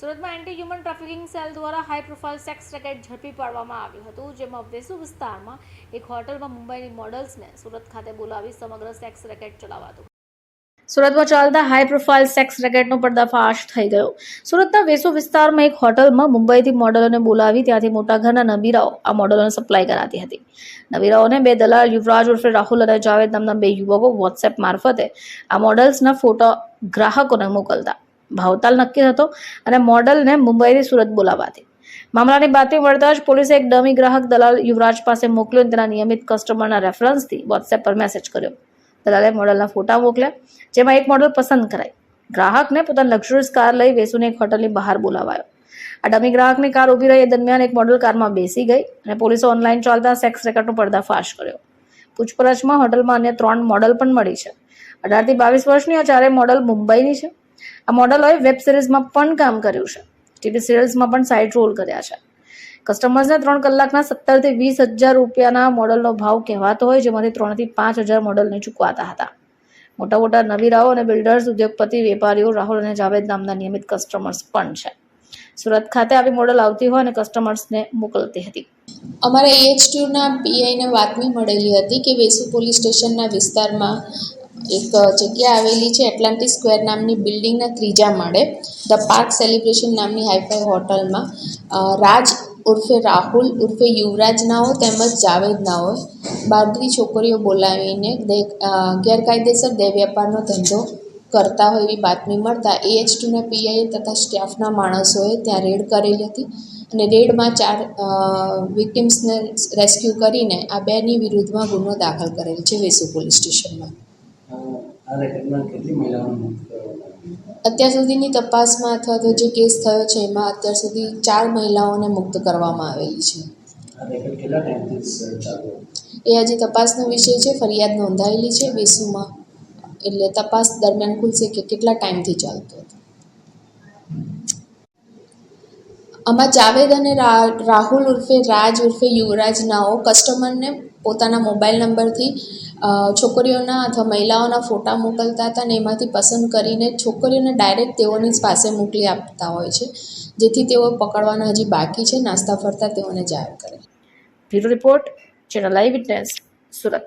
સુરતમાં anti human trafficking cell દ્વારા high profile sex racket ઝડપી પાડવામાં આવ્યું હતું, જેમાં વેસુ વિસ્તારમાં એક હોટલમાં મુંબઈની મોડલ્સને સુરત ખાતે બોલાવી સમગ્ર સેક્સ રેકેટ ચલાવાતું. સુરતમાં ચાલતા હાઈ પ્રોફાઇલ સેક્સ રેકેટનો પર્દાફાશ થઈ ગયો. સુરતના વેસુ વિસ્તારમાં એક હોટલમાં મુંબઈથી મોડલોને બોલાવી ત્યાંથી મોટા ઘરના નબીરાઓ આ મોડલોને સપ્લાય કરાતી હતી. નબીરાઓને બે દલાલ યુવરાજ ઉર્ફે રાહુલ અને જાવેદ નામના બે યુવકો વોટ્સએપ મારફતે આ મોડલ્સના ફોટો ગ્રાહકોને મોકલતા. ભાવતાલ નક્કી થતો અને મોડલને મુંબઈથી સુરત બોલાવાતી. મામલાની બાતમી મળતા જ પોલીસે એક ડમી ગ્રાહક દલાલ યુવરાજ પાસે મોકલ્યો તેના નિયમિત કસ્ટમરના રેફરન્સથી વોટ્સએપ પર મેસેજ કર્યો. દલાલે મોડલના ફોટા મોકલ્યા, જેમાં એક મોડલ પસંદ કરાઈ. ગ્રાહકને પોતાની લક્ઝરીઝ કાર લઈ વેસુને એક હોટલની બહાર બોલાવાયો. આ ડમી ગ્રાહકની કાર ઊભી રહી એ દરમિયાન એક મોડલ કારમાં બેસી ગઈ અને પોલીસે ઓનલાઈન ચાલતા સેક્સ રેકર્ડનો પર્દાફાશ કર્યો. પૂછપરછમાં હોટલમાં અન્ય ત્રણ મોડલ પણ મળી છે. અઢારથી બાવીસ વર્ષની આ ચારેય મોડલ મુંબઈની છે. આ મોડલોએ વેબ સિરીઝમાં પણ કામ કર્યું છે. ટીવી સિરિયલ્સમાં પણ સાઇડ રોલ કર્યા છે. કસ્ટમર્સને ત્રણ કલાકના સત્તરથી વીસ હજાર રૂપિયાના મોડલનો ભાવ કહેવાતો હોય, જેમાંથી ત્રણથી પાંચ હજાર મોડલને ચૂકવાતા હતા. મોટા મોટા નવીરાઓ અને બિલ્ડર્સ ઉદ્યોગપતિ, વેપારીઓ, રાહુલ અને જાવેદ નામના નિયમિત કસ્ટમર્સ પણ છે. સુરત ખાતે આવી મોડલ આવતી હોય અને કસ્ટમર્સને મોકલતી હતી. અમારા એચ ટુના પીઆઈને બાતમી મળેલી હતી કે વેસુ પોલીસ સ્ટેશનના વિસ્તારમાં એક જગ્યા આવેલી છે એટલાન્ટિક સ્ક્વેર નામની બિલ્ડિંગના ત્રીજા માળે ધ પાર્ક સેલિબ્રેશન નામની હાઈફાઈ હોટલમાં. રાજ ઉર્ફે રાહુલ, ઉર્ફે યુવરાજ નાઓ તેમજ જાવેદ નાઓ બારથી છોકરીઓ બોલાવીને ગેરકાયદેસર દેહ વેપારનો ધંધો કરતા હોય એવી બાતમી મળતા એએચ ટુના પીઆઈએ તથા સ્ટાફના માણસોએ ત્યાં રેડ કરેલી હતી અને રેડમાં ચાર વિક્ટિમ્સને રેસ્ક્યુ કરીને આ બેની વિરુદ્ધમાં ગુનો દાખલ કરેલ છે વેસુ પોલીસ સ્ટેશનમાં આ રેકેટમાં કેટલી મહિલાઓને મુક્ત કરવામાં આવી અત્યાર સુધીની તપાસમાં અથવા તો જે કેસ થયો છે એમાં અત્યાર સુધી ચાર મહિલાઓને મુક્ત કરવામાં આવેલી છે? એ આજે તપાસનો વિષય છે ફરિયાદ નોંધાયેલી છે વેસુમાં. એટલે તપાસ દરમિયાન ખુલશે કે કેટલા ટાઈમથી ચાલતો હતો. આમાં જાવેદ અને રાહુલ ઉર્ફે રાજ ઉર્ફે યુવરાજ નાઓ કસ્ટમરને પોતાના મોબાઈલ નંબરથી છોકરીઓના અથવા મહિલાઓના ફોટા મોકલતા હતા અને એમાંથી પસંદ કરીને છોકરીઓને ડાયરેક્ટ તેઓની પાસે મોકલી આપતા હોય છે. જેથી તેઓ પકડવાના હજી બાકી છે. નાસ્તા ફરતા તેઓને જાહેર કરે. Bureau report, channel live witness, Surat.